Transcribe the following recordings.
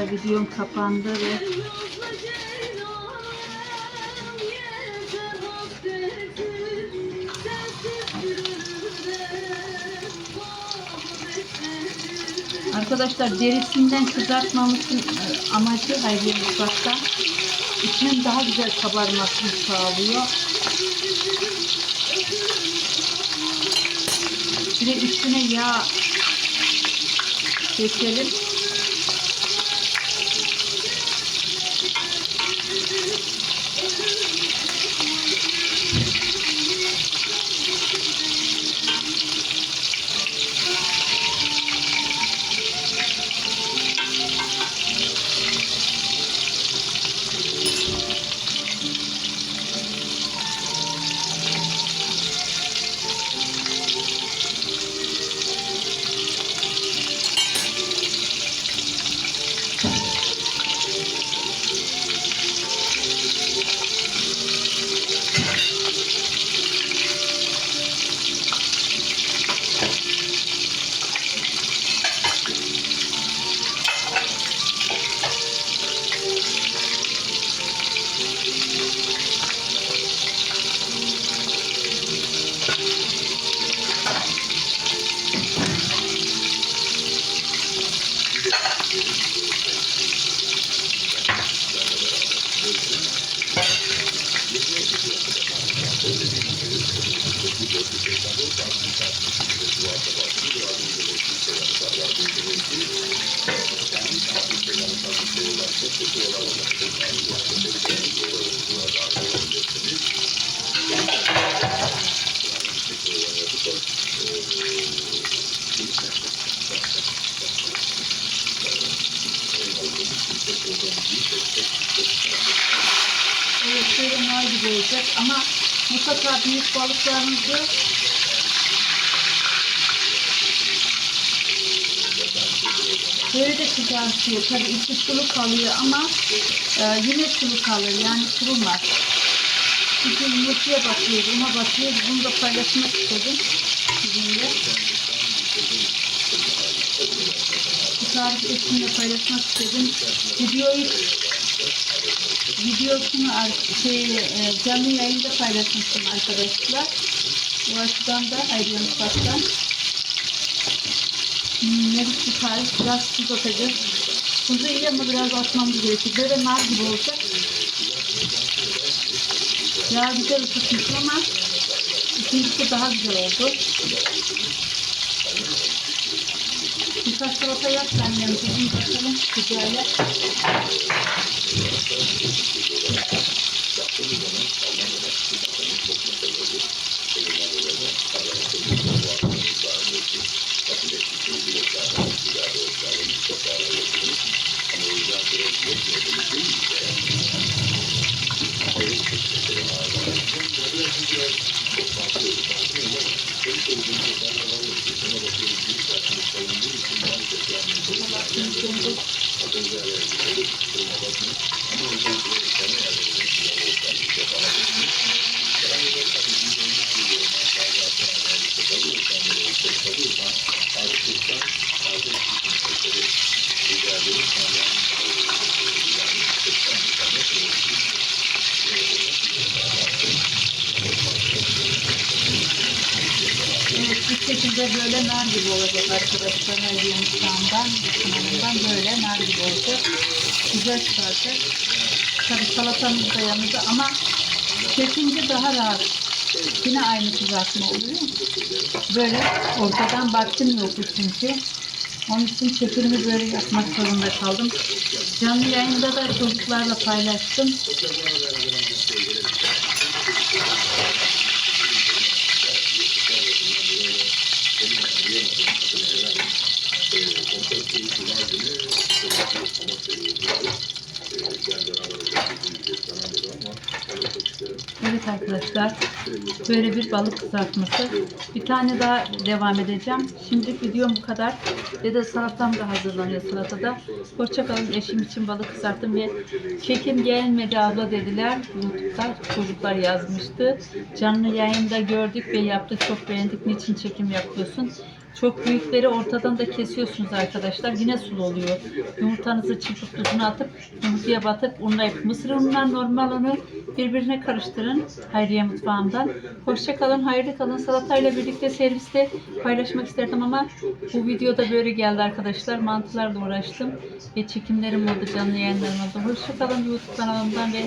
videom kapandı ve Arkadaşlar derisinden kızartmamızın e, amacı Hayriye Mutfak'ta içinin daha güzel kabarmasını sağlıyor. Bir de üstüne yağ dökelim. Olacak ama mutlaka büyük balıklarınızı böyle de kızartıyor. Tabii içi sulu kalıyor ama e, yine sulu kalır yani kurumaz. Çünkü yumurtaya batıyor, buna batıyor. Bunu da paylaşmak istedim sizinle. Bu tarif etimle paylaşmak istedim. Videoyu videosunu şey, e, canlı yayında paylaşmıştım arkadaşlar. Bu açıdan da Hayriye Mutfak'tan. Hmm, ne bir tarif biraz tuz atacağız. Tuzu iyi ama biraz atmamız gerekiyor. Böyle nar gibi olacak. Ya güzel ısıtmışım ama ikincisi daha güzel oldu. Birkaç salata yap ben yanımızın bakalım güzeller. Evet bu şekilde böyle nar gibi olacak arkadaşlar. Mutfağından, kanalından böyle nar gibi olacak. Güzel çıkaracak. Tabii salatamız da yanında ama kesince daha rahat. Yine aynı kızartma oluyor. Böyle ortadan baktım yoktu çünkü. Onun için şeklimi böyle yapmak zorunda kaldım. Canlı yayında da çocuklarla paylaştım. Evet arkadaşlar böyle bir balık kızartması. Bir tane daha devam edeceğim. Şimdilik videom bu kadar. Ve de salatam da hazırlanıyor salatada. Hoşçakalın eşim için balık kızarttım ve çekim gelmedi abla dediler. Youtube'da çocuklar yazmıştı. Canlı yayında gördük ve yaptık çok beğendik. Niçin çekim yapıyorsun? Çok büyükleri ortadan da kesiyorsunuz arkadaşlar. Yine sulu oluyor. Yumurtanızı çırpıp tuzuna atıp yumurtaya batıp unlayıp mısır unundan normal unu birbirine karıştırın. Hayriye mutfağımdan. Hoşça kalın, hayırlı kalın. Salatayla birlikte serviste paylaşmak isterdim ama bu videoda böyle geldi arkadaşlar. Mantılarla uğraştım. Ve çekimlerim oldu, canlı yayınlarım oldu. Hoşça kalın YouTube kanalımdan ve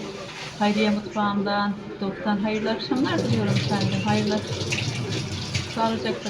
Hayriye mutfağımdan, Doktan hayırlı akşamlar diliyorum efendim. Hayırlı Sağlıcakla